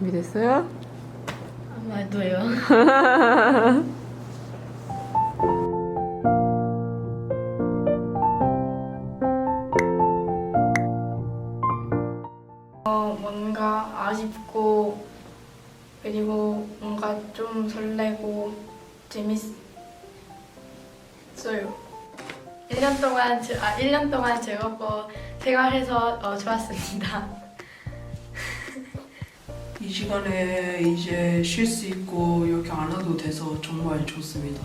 준비됐어요? 아마도요. 어, 뭔가 아쉽고 그리고 뭔가 좀 설레고 재밌어요. 1년 동안 즐- 아 1년 동안 즐겁고 생활해서 어, 좋았습니다. 이 시간에 이제 쉴 수 있고 여기 안 와도 돼서 정말 좋습니다.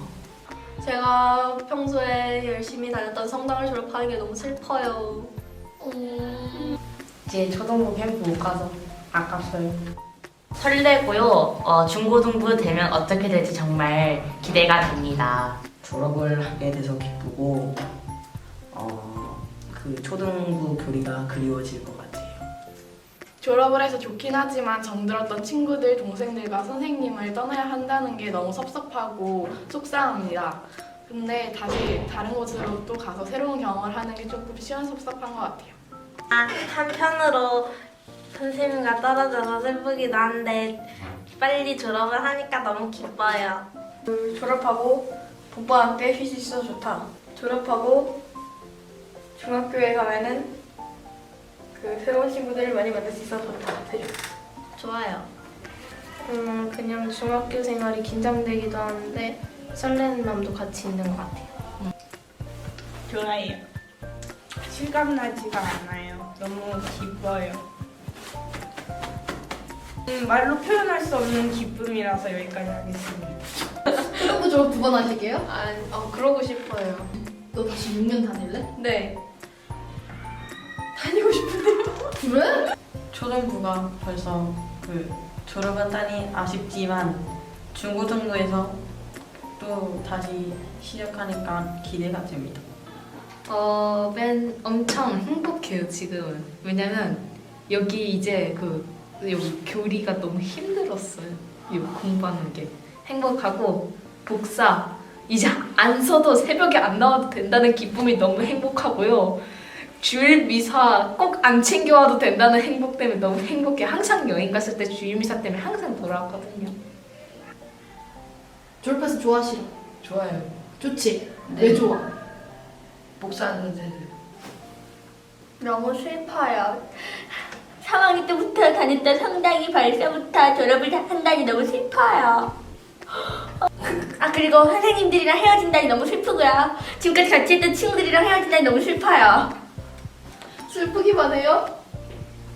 제가 평소에 열심히 다녔던 성당을 졸업하는 게 너무 슬퍼요. 이제 초등부 캠프 못 가서 아깝어요. 설레고요. 어, 중고등부 되면 어떻게 될지 정말 기대가 됩니다. 졸업을 하게 돼서 기쁘고 어, 그 초등부 교리가 그리워질 것 같아요. 졸업을 해서 좋긴 하지만 정들었던 친구들, 동생들과 선생님을 떠나야 한다는 게 너무 섭섭하고 속상합니다. 근데 다시 다른 곳으로 또 가서 새로운 경험을 하는 게 조금 시원섭섭한 것 같아요. 아, 한편으로 선생님과 떨어져서 슬프기도 한데 빨리 졸업을 하니까 너무 기뻐요. 졸업하고 쉴수 있어서 좋다. 졸업하고 중학교에 가면은 그 새로운 친구들을 많이 만날 수 있어서 좋다. 되죠. 좋아요. 음, 그냥 중학교 생활이 긴장되기도 하는데 설레는 마음도 같이 있는 것 같아요. 좋아요. 실감나지가 않아요. 너무 기뻐요. 음, 말로 표현할 수 없는 기쁨이라서 여기까지 하겠습니다. 초등부 졸업 두번 하시게요? 아, 어, 그러고 싶어요. 너 다시 6년 다닐래? 네. 다니고 싶은데요. 왜? 초등부가 벌써 그 졸업한다니 아쉽지만 중고등부에서 또 다시 시작하니까 기대가 됩니다. 어, 맨 엄청 행복해요 지금은. 왜냐면 여기 이제 그 여기 교리가 너무 힘들었어요. 이 공부하는 게 행복하고 복사 이제 안 써도 새벽에 안 나와도 된다는 기쁨이 너무 행복하고요. 주일 미사 꼭 안 챙겨와도 된다는 행복 때문에 너무 행복해. 항상 여행 갔을 때 주일 미사 때문에 항상 돌아왔거든요. 졸업해서 좋아 싫어? 좋아요. 좋지? 왜 좋아? 복사하는 선생님. 너무 슬퍼요. 3학년 때부터 다녔던 성당이 벌써부터 졸업을 한다니 너무 슬퍼요. 아 그리고 선생님들이랑 헤어진다니 너무 슬프고요. 지금까지 같이 했던 친구들이랑 헤어진다니 너무 슬퍼요. 슬프기만 해요?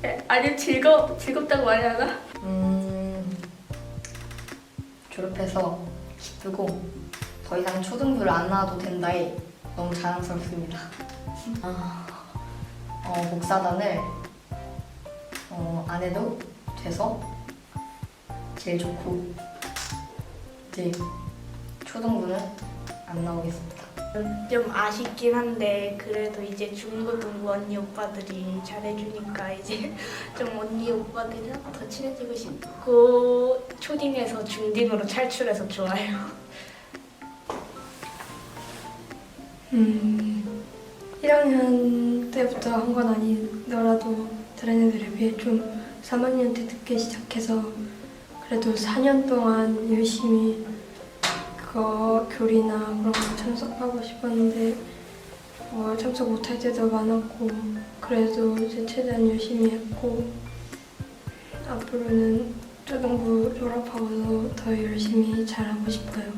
네, 아니 즐거 즐겁다고 말해야 하나? 음, 졸업해서 기쁘고 더 이상 초등부를 안 나와도 된다에 너무 자랑스럽습니다. 아, 어, 목사단을 어, 안 해도 돼서 제일 좋고 이제 초등부는 안 나오겠습니다. 좀 아쉽긴 한데 그래도 이제 중고등부 언니 오빠들이 잘해주니까 이제 좀 언니 오빠들이랑 더 친해지고 싶고 초딩에서 중딩으로 탈출해서 좋아요. 음, 1학년 때부터 한 건 아니더라도 다른 애들에 비해 좀 3학년 때 늦게 시작해서 그래도 4년 동안 열심히 그거 교리나 그런 거 참석하고 싶었는데 어, 참석 못할 때도 많았고 그래도 이제 최대한 열심히 했고 앞으로는 초등부 졸업하고도 더 열심히 잘하고 싶어요.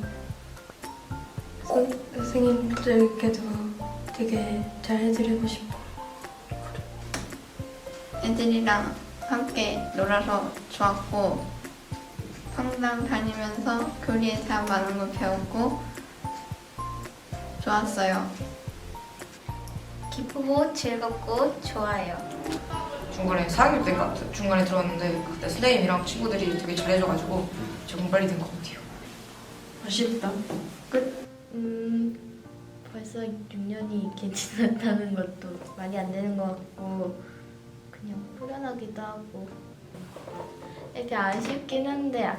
선, 선생님들께도 되게 잘 해드리고 싶어. 애들이랑 함께 놀아서 좋았고 성당 다니면서 교리에 대한 많은 걸 배웠고 좋았어요. 기쁘고 즐겁고 좋아요. 중간에 4학년 때 가- 중간에 들어왔는데 그때 선생님이랑 친구들이 되게 잘해줘가지고 적응 빨리 된 것 같아요. 아쉽다. 음, 벌써 6년이 이렇게 지났다는 것도 말이 안 되는 것 같고 그냥 후련하기도 하고 이렇게 아쉽긴 한데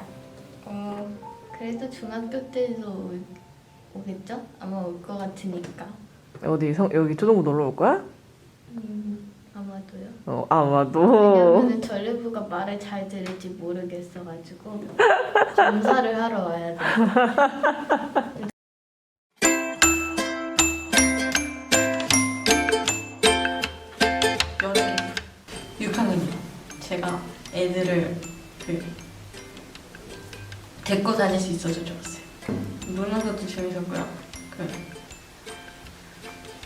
어, 그래도 중학교 때도 올- 오겠죠? 아마 올 것 같으니까 어디 성 여기 초등부 놀러 올 거야? 음, 아마도요 어 아마도. 왜냐면 전래부가 말을 잘 들을지 모르겠어가지고 검사를 하러 와야 돼. 데리고 다닐 수 있어서 좋았어요. 노는 것도 재밌었고요. 그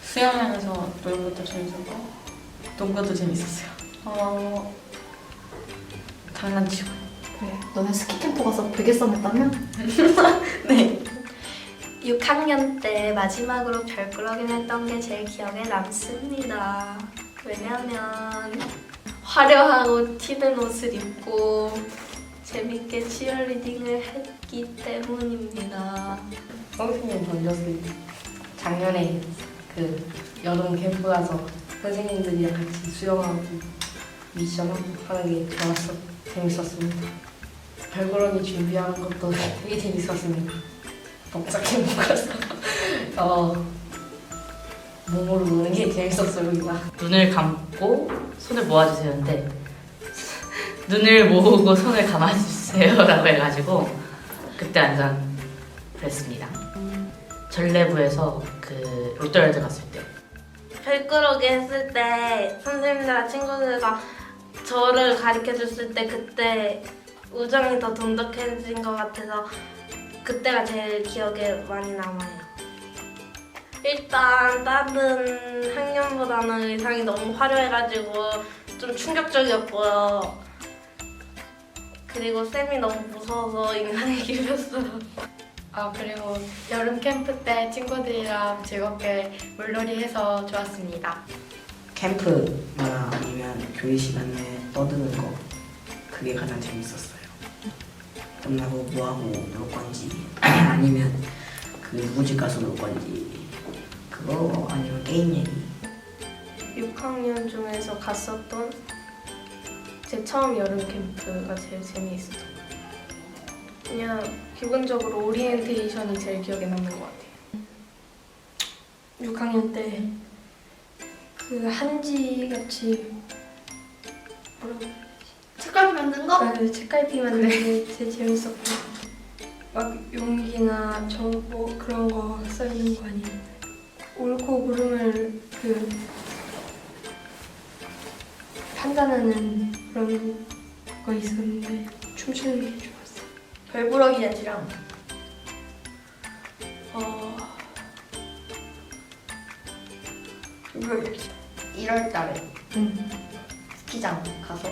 수영장에서 노는 것도 재밌었고 농구도 재밌었어요. 어 장난치고 그래. 너네 스키 캠프 가서 베개 썸 했다며? 네 6학년 때 마지막으로 별꾸러기를 했던 게 제일 기억에 남습니다. 왜냐면 화려하고 튀는 옷을 입고 재밌게 치어리딩을 했기 때문입니다. 선생님 던졌을 때 작년에 그 여름 캠프 가서 선생님들이랑 같이 수영하고 미션하고 하는 게 좋았어 재밌었습니다. 별거러기 준비하는 것도 되게 재밌었습니다. 복잡해 먹어서 어 몸으로 노는 게 재밌었습니다. 눈을 감고 손을 모아주세요인데 눈을 모으고 손을 감아주세요 라고 해가지고 그때 완전 그랬습니다. 전래부에서 그 롯데월드 갔을 때 별꾸러기 했을 때 선생님들과 친구들과 저를 가르쳐 줬을 때 그때 우정이 더 돈독해진 것 같아서 그때가 제일 기억에 많이 남아요. 일단 다른 학년보다는 의상이 너무 화려해가지고 좀 충격적이었고요. 그리고 쌤이 너무 무서워서 인상이 깊었어요. 아 그리고 여름 캠프 때 친구들이랑 즐겁게 물놀이 해서 좋았습니다. 캠프나 아니면 교회 시간에 떠드는 거 그게 가장 재밌었어요. 끝나고 뭐하고 놀 건지 아니면 그 누구 집 가서 놀 건지 그거 아니면 게임 얘기 6학년 중에서 갔었던 제 처음 여름 캠프가 제일 재미있었던 것 같아요. 그냥 기본적으로 오리엔테이션이 제일 기억에 남는 것 같아요. 6학년 때 그 한지 같이 뭐라고 책갈피 만든 거? 아, 네, 책갈피 만드는 게 제일 재밌었고 막 용기나 정보 그런 거 써 있는 거 아니에요. 옳고 그름을 그 판단하는 그런 거 있었는데 춤추는 게 좋았어요. 별꾸러기 잔치랑 어, 1월 달에 음. 스키장 가서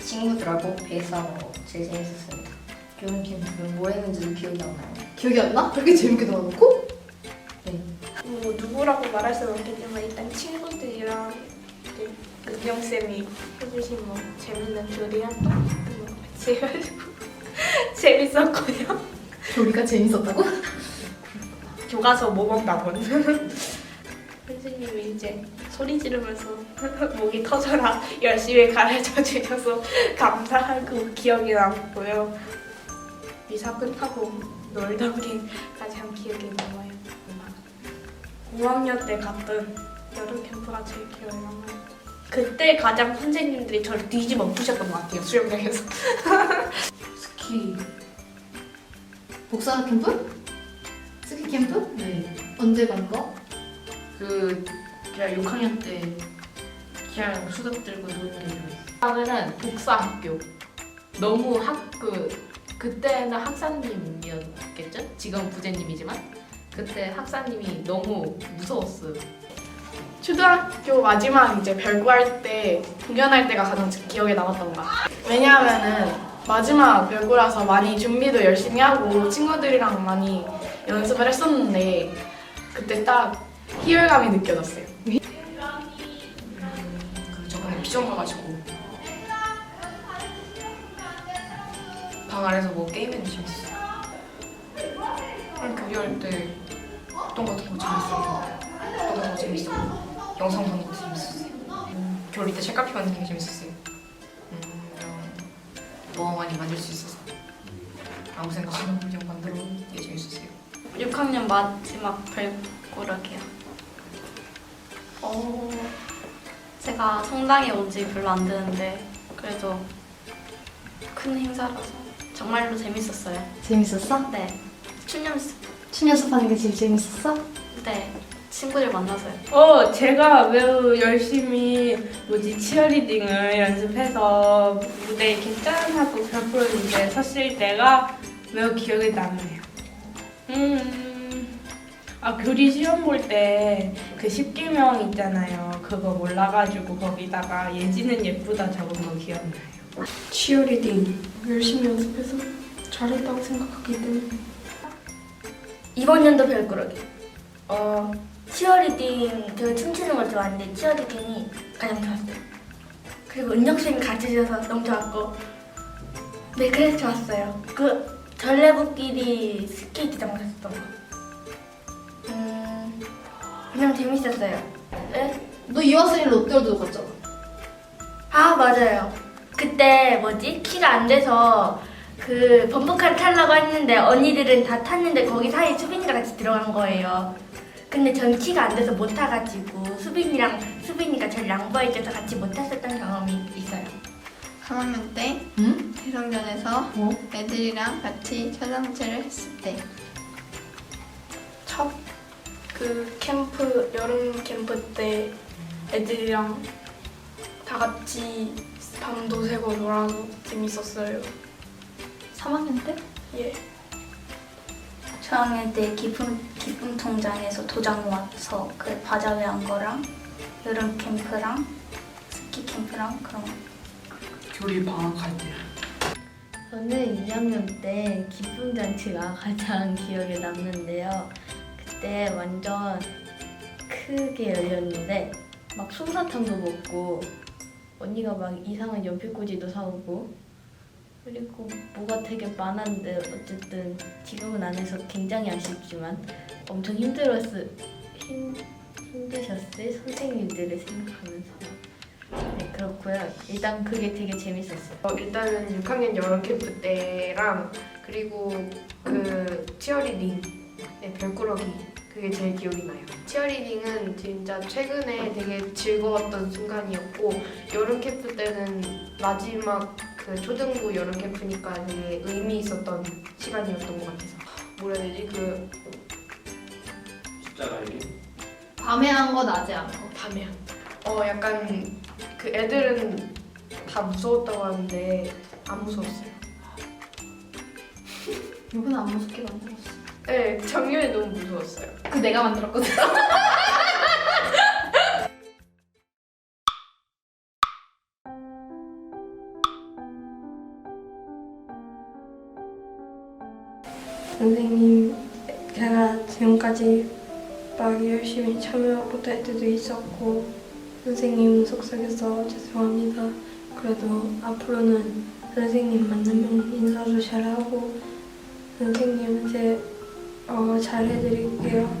친구들하고 배에서 제일 재밌었습니다. 교원 캠프 뭐 했는지도 기억이 안 나요. 기억이 안 나? 그렇게 재밌게 놀아놓고? 뭐 누구라고 말할 수는 없겠지만 일단 친구들이랑 은경 쌤이 해주신 뭐 재밌는 활동 같은 거 같이 해가지고 재밌었고요. 교리가 재밌었다고? 교과서 모범답은 선생님이 이제 소리 지르면서 목이 터져라 열심히 가르쳐 주셔서 감사하고 기억이 남고요. 미사 끝나고 놀던 게 가장 기억에 남아요. 5학년 때 갔던 여름 캠프가 제일 기억에 남아요. 그때 가장 선생님들이 저를 뒤집어 푸셨던 것 같아요 수영장에서. 스키 복사 캠프? 스키 캠프? 네. 언제 간 거? 그 그냥 6학년 때 그냥 수갑 들고 노는 게 좋았어요. 다음에는 복사 학교. 너무 학그 그때는 학사님이었겠죠? 지금 부제님이지만 그때 학사님이 너무 무서웠어요. 초등학교 마지막 이제 별구할 때 공연할 때가 가장 기억에 남았던 것 같아요. 왜냐하면은 마지막 별구라서 많이 준비도 열심히 하고 친구들이랑 많이 연습을 했었는데 그때 딱 희열감이 느껴졌어요. 그 저번에 피정 가가지고 방 안에서 뭐 게임했는데 재밌었어요. 교리 할때 어떤 거 같은 거 재밌었고 어떤 거 재밌었고 영상 보는 것도 재밌었어요. 음, 교리 때 책갈피 만드는 게 재밌었어요. 음, 너무 많이 만들 수 있어서 아무 생각 안 하고 그냥 만들어보는 게 재밌었어요. 6학년 마지막 별꾸러기요. 어, 제가 성당에 온 지 별로 안 되는데 그래도 큰 행사라서 정말로 재밌었어요. 재밌었어? 네. 춘 연습. 춤 연습하는 게 제일 재밌었어? 네. 친구들 만나서요. 어, 제가 매우 열심히 뭐지 치어리딩을 연습해서 무대에 이렇게 짠 하고 이제 섰을 때가 매우 기억에 남네요. 음, 아 교리 시험 볼 때 그 10개명 있잖아요. 그거 몰라가지고 거기다가 예지는 예쁘다 적은 거 기억나요. 치어리딩 열심히 연습해서 잘했다고 생각하기 때문에 이번 연도 별꾸러기. 어, 치어리딩, 제가 춤추는 걸 좋아하는데 치어리딩이 가장 좋았어요. 그리고 은혁 쌤이 같이 주셔서 너무 좋았고. 네, 그래서 좋았어요. 그 전래부끼리 스케이트장 갔었던 거. 음, 그냥 재밌었어요. 네? 너 이화선이 롯데월드 갔잖아. 아, 맞아요. 그때 뭐지? 키가 안 돼서 그 범퍼카를 타려고 했는데 언니들은 다 탔는데 거기 사이에 수빈이가 같이 들어간 거예요. 근데 전 키가 안 돼서 못 타가지고 수빈이랑 수빈이가 저를 양보해줘서 같이 못 탔었던 경험이 있어요. 3학년 때 응? 대성전에서 어? 애들이랑 같이 촬영체를 했을 때 첫 그 캠프 여름 캠프 때 애들이랑 다 같이 밤도 새고 놀아서 재밌었어요. 3학년 때? 예. 저학년 때 기쁨 기쁨 통장에서 도장 모아서 그 바자회 한 거랑 여름 캠프랑 스키 캠프랑 그런 거. 교리 방학할 때 저는 2학년 때 기쁨 잔치가 가장 기억에 남는데요. 그때 완전 크게 열렸는데 막 솜사탕도 먹고 언니가 막 이상한 연필꽂이도 사오고 그리고 뭐가 되게 많았는데 어쨌든 지금은 안 해서 굉장히 아쉽지만 엄청 힘들었을 힘 힘드셨을 선생님들을 생각하면서 네 그렇고요. 일단 그게 되게 재밌었어요. 어, 일단은 6학년 여름 캠프 때랑 그리고 그 치어리딩 네, 별꾸러기 그게 제일 기억이 나요. 치어리딩은 진짜 최근에 되게 즐거웠던 순간이었고 여름 캠프 때는 마지막 그 초등부 여름 캠프니까 되게 의미 있었던 시간이었던 것 같아서 뭐라 해야 되지 그 숫자 갈기? 밤에 한 거 낮에 한 거. 밤에 어 약간 그 애들은 다 무서웠다고 하는데 안 무서웠어요. 이건 안 무섭게 만들었어. 네 작년에 너무 무서웠어요. 그 내가 만들었거든. 열심히 참여 못할 때도 있었고 선생님 속삭여서 죄송합니다. 그래도 앞으로는 선생님 만나면 인사도 잘하고 선생님한테 어, 잘해드릴게요.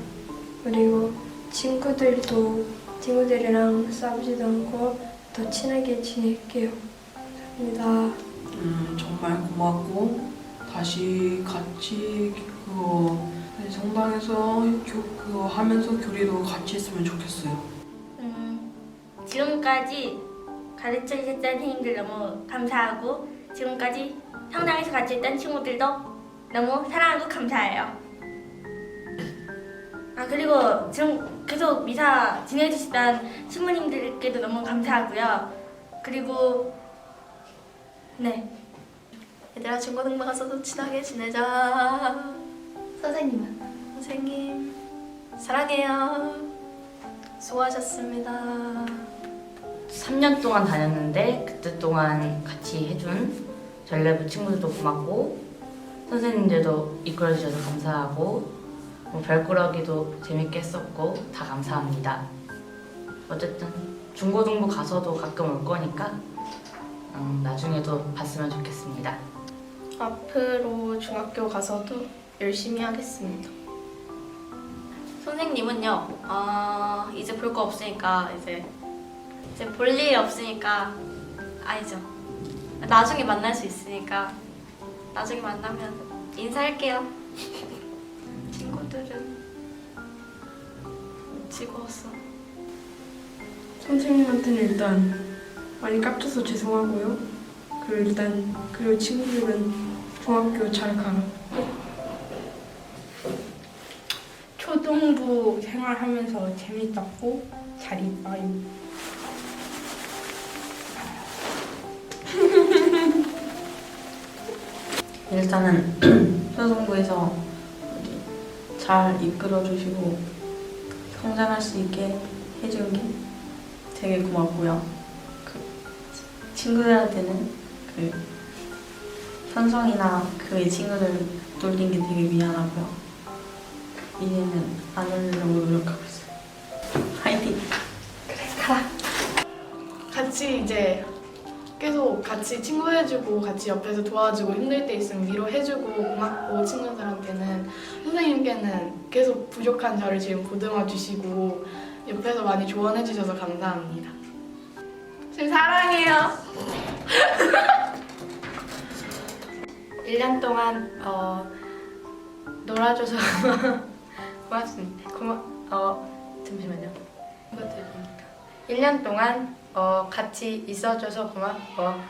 그리고 친구들도 친구들이랑 싸우지도 않고 더 친하게 지낼게요. 감사합니다. 음, 정말 고맙고 다시 같이 그 거 성당에서 교, 그거 하면서 교리도 같이 했으면 좋겠어요. 음, 지금까지 가르쳐 주셨던 선생님들 너무 감사하고 지금까지 성당에서 같이 했던 친구들도 너무 사랑하고 감사해요. 아 그리고 지금 계속 미사 진행해주시던 신부님들께도 너무 감사하고요. 그리고 네 얘들아 중고등부 가서도 친하게 지내자. 선생님은? 선생님 사랑해요. 수고하셨습니다. 3년 동안 다녔는데 그때 동안 같이 해준 전래부 친구들도 고맙고 선생님들도 이끌어주셔서 감사하고 뭐 별꾸러기도 재밌게 했었고 다 감사합니다. 어쨌든 중고등부 가서도 가끔 올 거니까 음, 나중에도 봤으면 좋겠습니다. 앞으로 중학교 가서도 열심히 하겠습니다. 선생님은요, 어, 이제 볼 거 없으니까 이제 이제 볼 일이 없으니까 아니죠. 나중에 만날 수 있으니까 나중에 만나면 인사할게요. 친구들은 즐거웠어. 선생님한테는 일단 많이 깝쳐서 죄송하고요. 그리고 일단 그리고 친구들은 중학교 잘 가라. 초등부 생활하면서 재밌었고 잘 있어요. 일단은 초등부에서 잘 이끌어 주시고 성장할 수 있게 해준 게 되게 고맙고요. 그 친구들한테는 그 현성이나 그의 친구들 놀린 게 되게 미안하고요. 이제는 안 하려고 노력하고 있어요. 화이팅! 같이 이제 계속 같이 친구 해주고 같이 옆에서 도와주고 힘들 때 있으면 위로해주고 고맙고 친구들한테는 선생님께는 계속 부족한 저를 지금 보듬어 주시고 옆에서 많이 조언해 주셔서 감사합니다. 지금 사랑해요. 1년 동안 어, 놀아줘서 고맙습니다. 고마 어 잠시만요. 이거 들으니까 1년 동안 어, 같이 있어줘서 고마 어,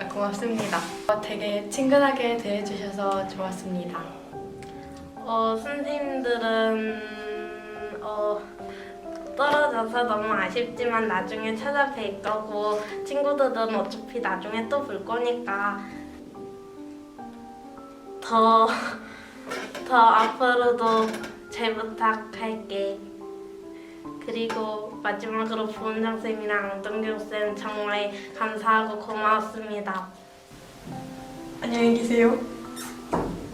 아, 고맙습니다. 어, 되게 친근하게 대해주셔서 좋았습니다. 어, 선생님들은 어, 떨어져서 너무 아쉽지만 나중에 찾아뵐 거고 친구들은 어차피 나중에 또 볼 거니까 더, 더 앞으로도 잘 부탁할게. 그리고 마지막으로 부원장 쌤이랑 동경 쌤 정말 감사하고 고마웠습니다. 안녕히 계세요.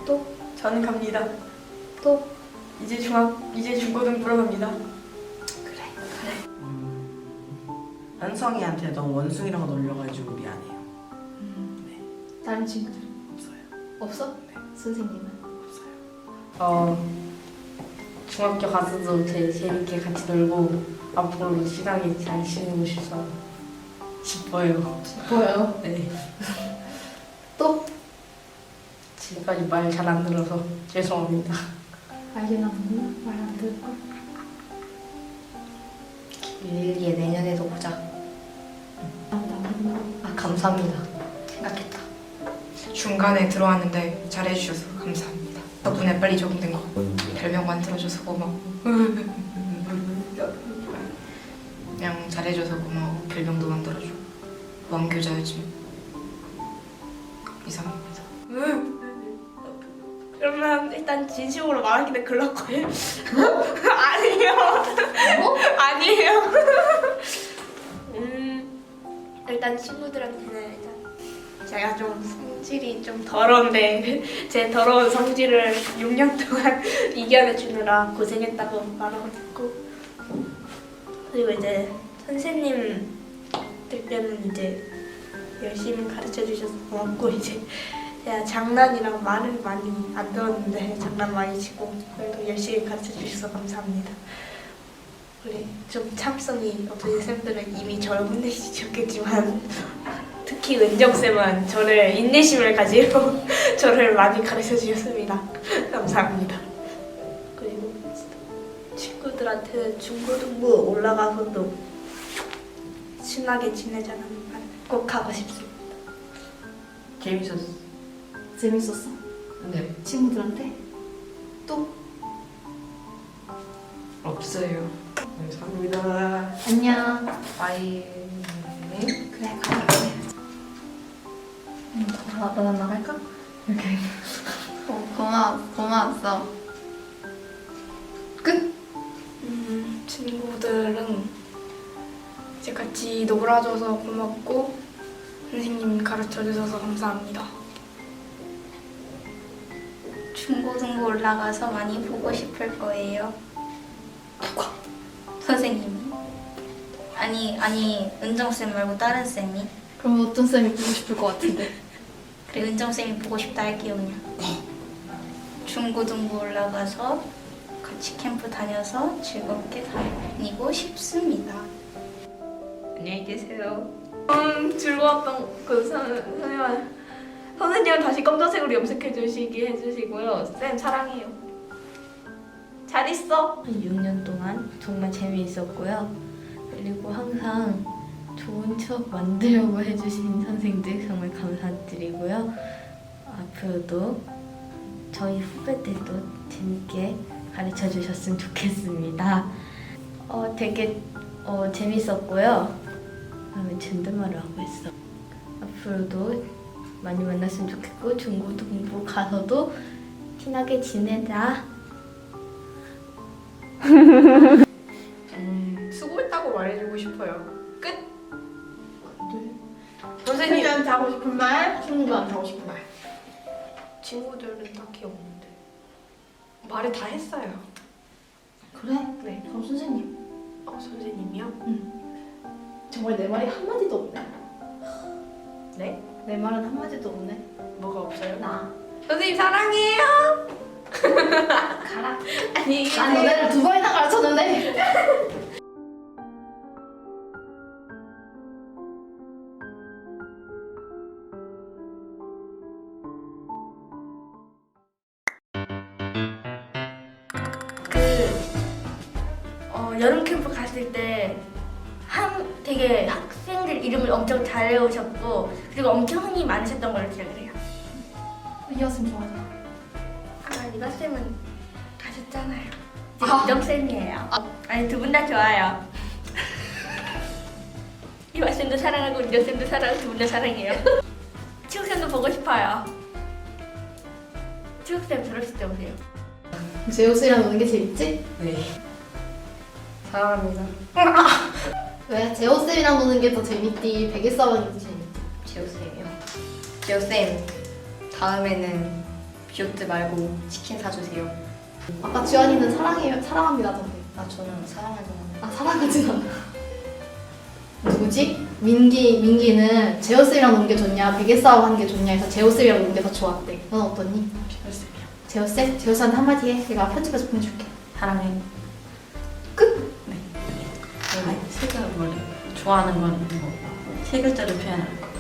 또 저는 갑니다. 또 이제 중학 이제 중고등부로 갑니다. 음, 현성이한테 너무 원숭이라고 놀려가지고 미안해요. 다른 친구들 없어요. 없어? 선생님은? 어, 중학교 가서도 제일 재밌게 같이 놀고 앞으로 시간이 잘 지내고 싶어 싶어요. 보여요. 네. 또 지금까지 말 잘 안 들어서 죄송합니다. 알긴 안나 말안 듣고. 일기에 내년에도 보자. 아 감사합니다. 생각했다. 중간에 들어왔는데 잘해주셔서 감사합니다. 덕분에 빨리 적응된 거. 별명 만들어줘서 고마워. 그냥 잘해줘서 고마워. 별명도 만들어주고. 왕교자 요즘. 이상입니다. 그러면 일단 진심으로 말하기는 그렇고요. 아니에요. 아니에요. 음, 일단 친구들한테는 일단 제가 좀 성질이 좀 더러운데 제 더러운 성질을 6년 동안 이겨내주느라 고생했다고 말하고 있고 그리고 이제 선생님들께는 이제 열심히 가르쳐 주셔서 고맙고 이제 제가 장난이랑 말을 많이 안 들었는데 장난 많이 치고 그래도 열심히 가르쳐 주셔서 감사합니다. 우리 좀 참성이 없으신 쌤들은 이미 저를 혼내주셨겠지만 특히 은정 쌤은 저를 인내심을 가지고 저를 많이 가르쳐 주셨습니다. 감사합니다. 그리고 친구들한테 중고등부 올라가서도 친하게 지내자는 말 꼭 하고 싶습니다. 재밌었어. 재밌었어? 네. 친구들한테? 또? 없어요. 감사합니다. 안녕. 바이. 그래 가자. 나 너나 나갈까? 고, 고마 고마웠어. 음, 친구들은 이제 같이 놀아줘서 고맙고 선생님 가르쳐 주셔서 감사합니다. 중고등부 올라가서 많이 보고 싶을 거예요. 누가? 선생님이? 아니 아니 은정 쌤 말고 다른 쌤이? 그럼 어떤 쌤이 보고 싶을 것 같은데? 그래 은정 쌤이 보고 싶다 할게요 그냥. 중고등부 올라가서 같이 캠프 다녀서 즐겁게 다니고 싶습니다. 안녕히 계세요. 음, 즐거웠던 그 선, 선생님 선생님은 다시 검정색으로 염색해 주시기 해주시고요. 쌤 사랑해요. 잘 있어. 한 6년 동안 정말 재미있었고요. 그리고 항상 좋은 추억 만들려고 해주신 선생님들 정말 감사드리고요. 앞으로도 저희 후배들도 재밌게 가르쳐 주셨으면 좋겠습니다. 어, 되게 어, 재밌었고요. 아, 왜 존댓말을 하고 있어. 앞으로도 많이 만났으면 좋겠고 중고도 공부 가서도 친하게 지내자. 음, 수고했다고 말해주고 싶어요. 선생님 선생님한테 하고 싶은 말, 친구한테 하고 싶은 말. 친구들은 딱히 없는데 말을 다 했어요. 그래? 네. 그럼 선생님. 어 선생님이요? 정말 내 말이 한마디도 없네. 네? 내 말은 한마디도 없네. 뭐가 없어요? 나. 선생님 사랑해요. 가라. 아니, 난 너네를 두 번이나 가르쳤는데. 여름 캠프 갔을 때 한, 되게 학생들 이름을 엄청 잘 외우셨고 그리고 엄청 흥이 많으셨던 걸로 기억을 해요. 이었으면 좋아하잖아. 아, 이과 쌤은 가셨잖아요. 이제 이정 쌤이에요. 아 니 두 분 다 좋아요. 이화 쌤도 사랑하고 이정 쌤도 사랑하고 두 분 다 사랑해요. 치욱 쌤도 보고 싶어요. 치욱 쌤 졸업식 때 오세요. 제우스랑 노는 게 재밌지? 네. 사랑합니다. 왜? 제우스랑 노는 게 더 재밌디. 베개 더 재밌디. 지호쌤이요. 지호쌤, 다음에는 비오트 말고 치킨 사주세요. 아까 주한이는 사랑해요. 사랑합니다던데. 아, 저는 사랑하지 않아요. 아 사랑하진 않아. 누구지? 민기 민기는 제우스랑 노는 게 좋냐, 베개 싸움 하는 게 좋냐 해서 제우스랑 노는 게 더 좋았대. 넌 어떠니? 제우쌤이요. 제우스? 제우스한테 한마디 해. 내가 편집해서 보내줄게. 사랑해. 끝. 네. 색을 원래 좋아하는 건 뭐, 세 글자로 표현할 거.